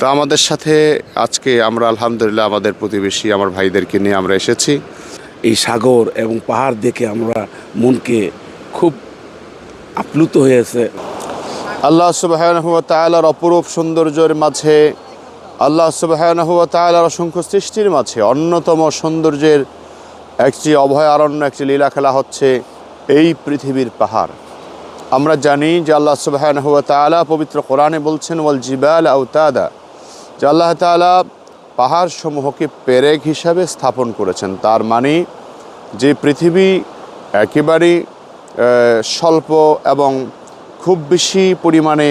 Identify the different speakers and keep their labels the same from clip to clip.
Speaker 1: তো আমাদের সাথে আজকে আমরা আলহামদুলিল্লাহ আমাদের প্রতিবেশী আমার ভাইদেরকে নিয়ে আমরা এসেছি।
Speaker 2: এই সাগর এবং পাহাড় দেখে আমরা মনকে খুব আপ্লুত হয়েছে।
Speaker 1: আল্লাহ তাআলার অপরূপ সৌন্দর্যের মাঝে আল্লাহ তাআলার অসংখ্য সৃষ্টির মাঝে অন্যতম সৌন্দর্যের একটি অভয়ারণ্য একটি লীলা খেলা হচ্ছে এই পৃথিবীর পাহাড়। আমরা জানি যে আল্লাহ তাআলা পবিত্র কোরআনে বলছেন ওয়াল জিবাল আউতাদা যে আল্লাহ তাআলা পাহাড় সমূহকে পেরেক হিসাবে স্থাপন করেছেন। তার মানে যে পৃথিবী একেবারেই স্বল্প এবং খুব বেশি পরিমাণে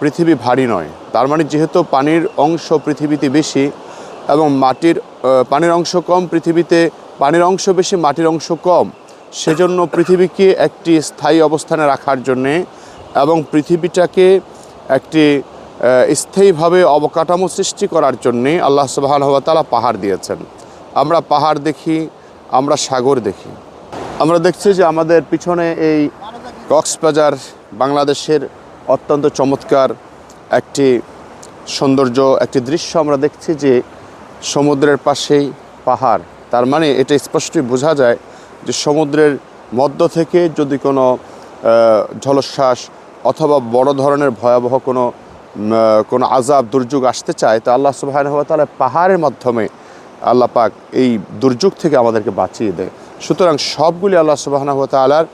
Speaker 1: পৃথিবী ভারী নয়। তার মানে যেহেতু পানির অংশ পৃথিবীতে বেশি এবং মাটির পানির অংশ কম, পৃথিবীতে পানির অংশ বেশি, মাটির অংশ কম, সেজন্য পৃথিবীকে একটি স্থায়ী অবস্থানে রাখার জন্যে এবং পৃথিবীটাকে একটি স্থায়ীভাবে অবকাঠামো সৃষ্টি করার জন্যে আল্লাহ সুবাহান তালা পাহাড় দিয়েছেন। আমরা পাহাড় দেখি, আমরা সাগর দেখি। আমরা দেখছি যে আমাদের পিছনে এই কক্সবাজার বাংলাদেশের অত্যন্ত চমৎকার একটি সৌন্দর্য, একটি দৃশ্য আমরা দেখছি যে সমুদ্রের পাশেই পাহাড়। তার মানে এটা স্পষ্টই বোঝা যায় যে সমুদ্রের মধ্য থেকে যদি কোনো ঝলশ্বাস অথবা বড় ধরনের ভয়াবহ কোনো কোনো আজাব দুর্যোগ আসতে চায়, তো আল্লাহ হওয়া তাহলে পাহাড়ের মাধ্যমে আল্লাহ পাক এই দুর্যোগ থেকে আমাদেরকে বাঁচিয়ে দেয়। সুতরাং সবগুলি আল্লাহ সুবাহানা হুয়া তালার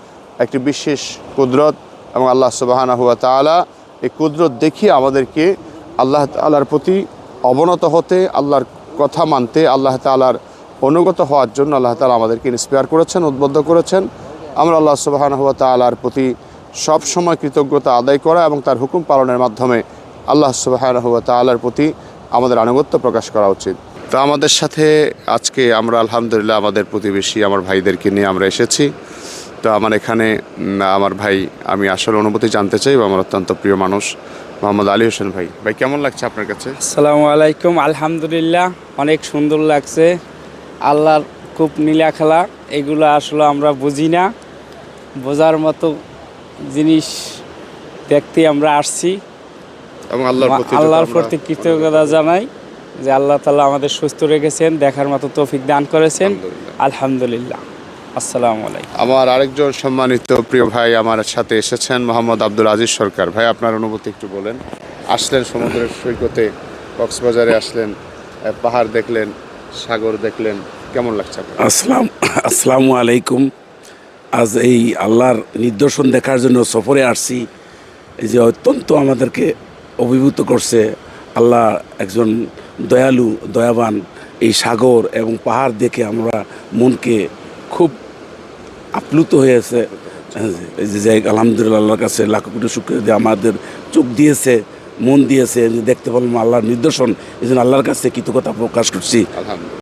Speaker 1: একটি বিশেষ কুদরত এবং আল্লাহ সুবাহানা হুয়া তালা এই কুদরত দেখিয়ে আমাদেরকে আল্লাহ তালার প্রতি অবনত হতে, আল্লাহর কথা মানতে, আল্লাহ তালার অনুগত হওয়ার জন্য আল্লাহ তালা আমাদেরকে ইন্সপায়ার করেছেন, উদ্বুদ্ধ করেছেন। আমরা আল্লাহ সুবাহানা হুয়া তালার প্রতি সব সময় কৃতজ্ঞতা আদায় করা এবং তার হুকুম পালনের মাধ্যমে আল্লাহ সুবাহানা হুয়া তালার প্রতি আমাদের আনুগত্য প্রকাশ করা উচিত। তো আমাদের সাথে আজকে আমরা আলহামদুলিল্লাহ আমাদের প্রতিবেশী, আমার ভাইদেরকে নিয়ে আমরা এসেছি। তো আমার এখানে আমার ভাই, আমি আসলে অনুভূতি জানতে চাই বা আমার অত্যন্ত প্রিয় মানুষ মোহাম্মদ আলী হোসেন ভাই। ভাই, কেমন লাগছে আপনার কাছে?
Speaker 3: আসসালামু আলাইকুম, আলহামদুলিল্লাহ, অনেক সুন্দর লাগছে। আল্লাহর খুব নীলা খেলা, এগুলো আসলে আমরা বুঝি না। বোঝার মতো জিনিস দেখতে আমরা আসছি।
Speaker 1: এবং আল্লাহর প্রতি
Speaker 3: আল্লাহর প্রতি কৃতজ্ঞতা জানাই যে আল্লাহ তালা আমাদের সুস্থ রেখেছেন দেখার মতো তৌফিক দান করেছেন।
Speaker 1: আলহামদুলিল্লাহ।
Speaker 3: আসসালামু আলাইকুম।
Speaker 1: আমার আরেকজন সম্মানিত প্রিয় ভাই আমার সাথে এসেছেন মোহাম্মদ আব্দুল আজিজ সরকার। ভাই আপনার অনুভূতি একটু বলেন। আসলেন সমুদ্রের সৈকতে কক্সবাজারে আসলেন পাহাড় দেখলেন সাগর দেখলেন কেমন লাগছে
Speaker 2: আসসালাম আসসালামু আলাইকুম। আজ এই আল্লাহর নিদর্শন দেখার জন্য সফরে আসছি। এই যে অত্যন্ত আমাদেরকে অভিভূত করছে আল্লাহ একজন দয়ালু, দয়াবান এই সাগর এবং পাহাড় দেখে আমরা মনকে খুব আপ্লুত হয়েছে। যাই যে যে আলহামদুলিল্লাহ আল্লাহর কাছে লাখ কোটি শুক্র দিয়ে আমাদের চোখ দিয়েছে, মন দিয়েছে দেখতে পারলাম আল্লাহর নির্দেশন, এই জন্য আল্লাহর কাছে কৃতজ্ঞতা প্রকাশ করছি।